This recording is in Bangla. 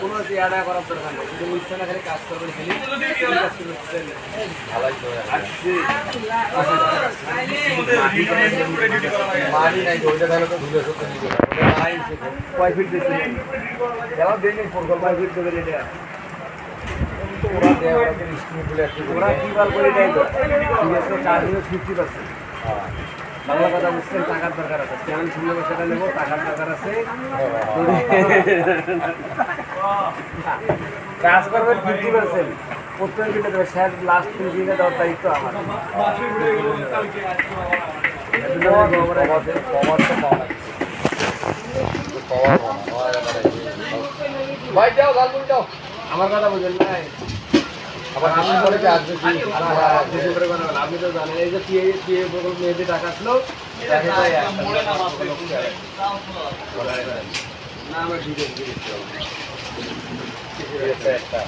কোনো ইয়াডা করার দরকার নেই শুধু ইচ্ছা না খালি কাজ করবেন খালি এই কাজ করবেন। ভালোই তো আসছি। মারি নাই ওইটা তাহলে তো ভুলে সত্যি নিবে ভাই, কয় ফিট দিচ্ছিলেন? দেওয়া দেয়নি, ফোন করব, কয় ফিট দেবে এটা? ওরা দেয় ওরা তো স্ক্রিন খুলে একটু ওরা কি বার করে দেয় তো? ঠিক আছে, চার্জ হলো 50%, বাংলা কথা বুঝছেন টাকার দরকার আছে কেমন শূন্য সেটা নেব টাকার দরকার আছে কাজ করবেন ফিফটি পার্সেন্ট প্রত্যেক কিনে দেবে স্যার লাস্ট কিনে দেওয়ার দায়িত্ব আমার। আমার কথা বুঝলেন নাই আবার আমি করে যে আসবে কিছু করে বলেন। আপনি তো জানেন এই যে পিএ পিএ প্রকল্প মেয়েদের টাকা আসলো না আমরা ঠিক আছে। একটা।